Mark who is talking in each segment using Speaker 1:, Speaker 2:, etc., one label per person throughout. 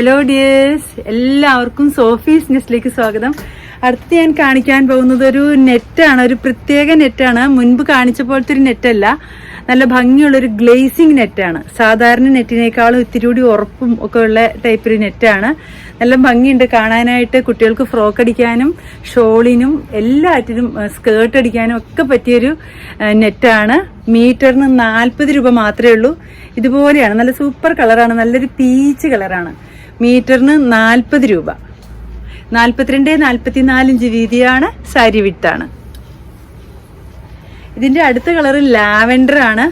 Speaker 1: Hello dears എല്ലാവർക്കും Sophie's ന്യൂസിലേക്ക് സ്വാഗതം. അടുത്ത് ഞാൻ കാണിക്കാൻ പോകുന്നത് ഒരു നെറ്റാണ് ഒരു പ്രത്യേക നെറ്റാണ്. മുൻപ് കാണിച്ച പോലത്തെ ഒരു നെറ്റല്ല. നല്ല ഭംഗിയുള്ള ഒരു ഗ്ലേസിംഗ് നെറ്റാണ്. സാധാരണ നെറ്റിനേക്കാളും ഇത്തിരി കൂടി ഉറപ്പും ഒക്കെ ഉള്ള ടൈപ്പ് ഒരു നെറ്റാണ്. നല്ല ഭംഗിയുണ്ട് കാണാനായിട്ട്. കുട്ടികൾക്ക് ഫ്രോക്ക് അടിക്കാനും ഷോളിനും എല്ലാറ്റിനും സ്കേർട്ട് അടിക്കാനും ഒക്കെ പറ്റിയൊരു നെറ്റാണ്. മീറ്ററിന് നാൽപ്പത് രൂപ മാത്രമേ ഉള്ളൂ. ഇതുപോലെയാണ്. നല്ല സൂപ്പർ കളറാണ്. നല്ലൊരു പീച്ച് കളറാണ്. മീറ്ററിന് നാൽപ്പത് രൂപ. നാൽപ്പത്തിരണ്ട് നാൽപ്പത്തിനാലിഞ്ച് വീതിയാണ് സാരി വിട്ടാണ്. ഇതിന്റെ അടുത്ത കളർ ലാവൻഡർ ആണ്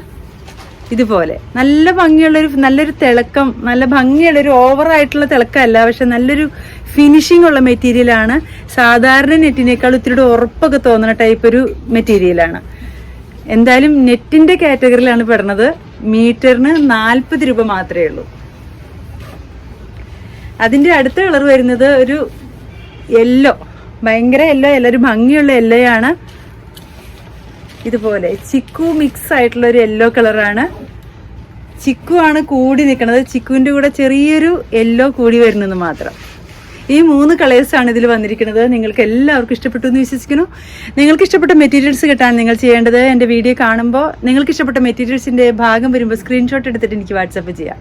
Speaker 1: ഇതുപോലെ നല്ല ഭംഗിയുള്ളൊരു നല്ലൊരു തിളക്കം നല്ല ഭംഗിയുള്ള ഒരു ഓവർ ആയിട്ടുള്ള തിളക്കമല്ല പക്ഷെ നല്ലൊരു ഫിനിഷിംഗ് ഉള്ള മെറ്റീരിയലാണ് സാധാരണ നെറ്റിനേക്കാൾ ഇത്തിരി ഉറപ്പൊക്കെ തോന്നുന്ന ടൈപ്പ് ഒരു മെറ്റീരിയലാണ് എന്തായാലും നെറ്റിന്റെ കാറ്റഗറിയിലാണ് പെടുന്നത്. മീറ്ററിന് നാൽപ്പത് രൂപ മാത്രമേ ഉള്ളൂ. അതിന്റെ അടുത്ത കളർ വരുന്നത് ഒരു യെല്ലോ ഭയങ്കര യെല്ലോ അല്ല ഒരു ഭംഗിയുള്ള യെല്ലോയാണ് ഇതുപോലെ ചിക്കു മിക്സ് ആയിട്ടുള്ള ഒരു യെല്ലോ കളറാണ് ചിക്കു ആണ് കൂടി നിൽക്കുന്നത്. ചിക്കുവിന്റെ കൂടെ ചെറിയൊരു യെല്ലോ കൂടി വരുന്നത് മാത്രം. ഈ മൂന്ന് കളേഴ്സ് ആണ് ഇതിൽ വന്നിരിക്കുന്നത്. നിങ്ങൾക്ക് എല്ലാവർക്കും ഇഷ്ടപ്പെട്ടു എന്ന് വിശ്വസിക്കുന്നു. നിങ്ങൾക്ക് ഇഷ്ടപ്പെട്ട മെറ്റീരിയൽസ് കിട്ടാൻ നിങ്ങൾ ചെയ്യേണ്ടത് എന്റെ വീഡിയോ കാണുമ്പോൾ നിങ്ങൾക്ക് ഇഷ്ടപ്പെട്ട മെറ്റീരിയൽസിന്റെ ഭാഗം വരുമ്പോൾ സ്ക്രീൻഷോട്ട് എടുത്തിട്ട് എനിക്ക് വാട്സപ്പ് ചെയ്യാം.